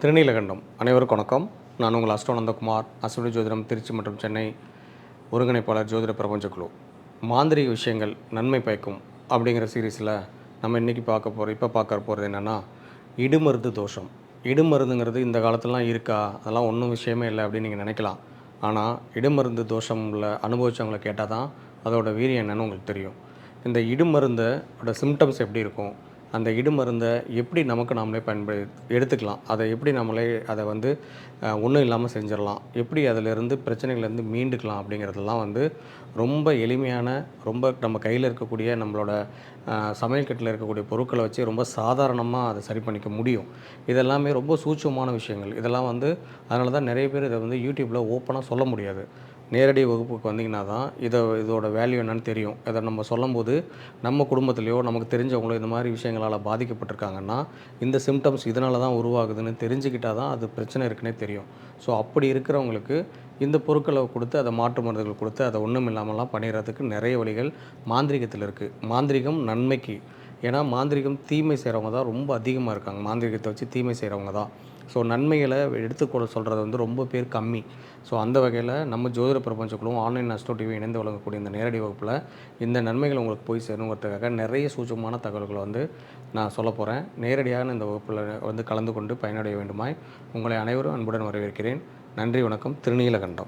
திருநீலகண்டம். அனைவருக்கும் வணக்கம். நான் உங்கள் அஸ்டோனந்தகுமார் அஸ்வினி ஜோதிடம் திருச்சி மற்றும் சென்னை ஒருங்கிணைப்பாளர் ஜோதிட பிரபஞ்ச குழு. மாந்திரிக விஷயங்கள் நன்மை பயக்கும் அப்படிங்கிற சீரீஸில் நம்ம இன்றைக்கி பார்க்க போகிற இப்போ பார்க்க போகிறது என்னென்னா இடுமருந்து தோஷம். இடுமருந்துங்கிறது இந்த காலத்துலலாம் இருக்கா? அதெல்லாம் ஒன்றும் விஷயமே இல்லை அப்படின்னு நீங்கள் நினைக்கலாம். ஆனால் இடுமருந்து தோஷம் உள்ள கேட்டால் தான் அதோட வீரியம் என்னன்னு உங்களுக்கு தெரியும். இந்த இடுமருந்தோட சிம்டம்ஸ் எப்படி இருக்கும்? அந்த இடுமருந்தை எப்படி நமக்கு நாமளே பயன்படு எடுத்துக்கலாம். அதை எப்படி நம்மளே அதை வந்து ஒன்றும் இல்லாமல் செஞ்சிடலாம். எப்படி அதிலிருந்து பிரச்சனைகள்லேருந்து மீண்டுக்கலாம் அப்படிங்கிறதெல்லாம் வந்து ரொம்ப எளிமையான ரொம்ப நம்ம கையில் இருக்கக்கூடிய நம்மளோட சமையல் கட்டில் இருக்கக்கூடிய பொருட்களை வச்சு ரொம்ப சாதாரணமாக அதை சரி பண்ணிக்க முடியும். இதெல்லாமே ரொம்ப சூட்சமான விஷயங்கள். இதெல்லாம் வந்து அதனால தான் நிறைய பேர் இதை வந்து யூடியூப்பில் ஓப்பனாக சொல்ல முடியாது. நேரடி வகுப்புக்கு வந்தீங்கன்னா தான் இதை இதோட வேல்யூ என்னன்னு தெரியும். இதை நம்ம சொல்லும்போது நம்ம குடும்பத்துலேயோ நமக்கு தெரிஞ்சவங்களோ இந்த மாதிரி விஷயங்களால் பாதிக்கப்பட்டிருக்காங்கன்னா இந்த சிம்டம்ஸ் இதனால தான் உருவாகுதுன்னு தெரிஞ்சுக்கிட்டால் தான் அது பிரச்சனை இருக்குன்னே தெரியும். ஸோ அப்படி இருக்கிறவங்களுக்கு இந்த பொருட்களை கொடுத்து அதை மாற்று மருந்துகள் கொடுத்து அதை ஒன்றும் இல்லாமலாம் பண்ணிடுறதுக்கு நிறைய வழிகள் மாந்திரிகத்தில் இருக்குது மாந்திரிகம் நன்மைக்கு ஏன்னா மாந்திரிகம் தீமை செய்கிறவங்க தான் ரொம்ப அதிகமாக இருக்காங்க. மாந்திரிகத்தை வச்சு தீமை செய்கிறவங்க தான். ஸோ நன்மைகளை எடுத்துக்கொள்ள சொல்கிறது வந்து ரொம்ப பேர் கம்மி. ஸோ அந்த வகையில் நம்ம ஜோதிட பிரபஞ்சக்குழுவும் ஆன்லைன் அஸ்டோ டிவி இணைந்து வழங்கக்கூடிய இந்த நேரடி வகுப்பில் இந்த நன்மைகள் உங்களுக்கு போய் சேருங்கிறதுக்காக நிறைய சூட்சமான தகவல்களை வந்து நான் சொல்ல போகிறேன் நேரடியாக இந்த வகுப்பில் வந்து கலந்து கொண்டு பயனடைய வேண்டுமாய் உங்களை அனைவரும் அன்புடன் வரவேற்கிறேன். நன்றி வணக்கம். திருநீலகண்டம்.